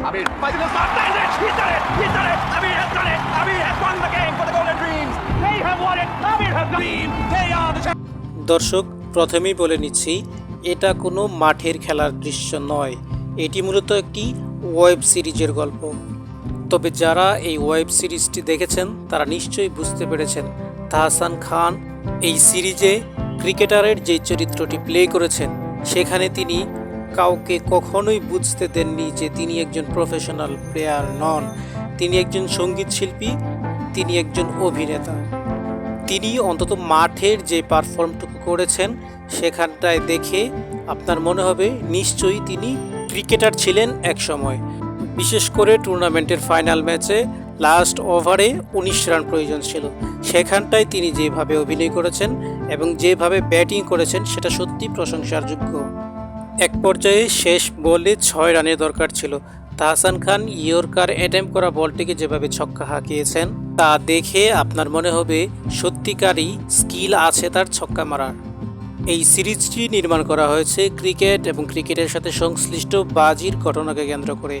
Amir fighting the. That is it. He's done it. He's done it. Amir has done it. Amir has won the game for the Golden Dreams. They have won it. Amir has done it. They are the champions. দর্শক প্রথমেই বলে নিচ্ছি এটা কোনো মাঠের খেলার দৃশ্য নয় এটি মূলত একটি ওয়েব সিরিজের গল্প তবে যারা এই ওয়েব সিরিজটি দেখেছেন তারা নিশ্চয়ই বুঝতে পেরেছেন তাহসান খান এই সিরিজে ক্রিকেটারের যে চরিত্রটি প্লে করেছেন সেখানে তিনি কাউকে কখনোই বুঝতে দেননি যে তিনি একজন প্রফেশনাল প্লেয়ার নন। তিনি একজন সংগীত শিল্পী, তিনি একজন অভিনেতা। তিনি অন্তত মাঠের যে পারফর্মটুকু করেছেন, সেখানটায় দেখে আপনার মনে হবে নিশ্চয়ই তিনি ক্রিকেটার ছিলেন এক সময় বিশেষ করে টুর্নামেন্টের ফাইনাল ম্যাচে লাস্ট ওভারে উনিশ রান প্রয়োজন ছিল। সেখানটায় তিনি যেভাবে অভিনয় করেছেন এবং যেভাবে ব্যাটিং করেছেন, সেটা সত্যি প্রশংসার যোগ্য এক পর্যায়ে শেষ বলে ছয় রানের দরকার ছিল। তাহসান খান ইয়র্কার অ্যাটেম্প করা বলটিকে যেভাবে ছক্কা হাঁকিয়েছেন, তা দেখে আপনার মনে হবে সত্যিকারই স্কিল আছে তার ছক্কা মারার। এই সিরিজটি নির্মাণ করা হয়েছে ক্রিকেট এবং ক্রিকেটের সাথে সংশ্লিষ্ট বাজির ঘটনাকে কেন্দ্র করে।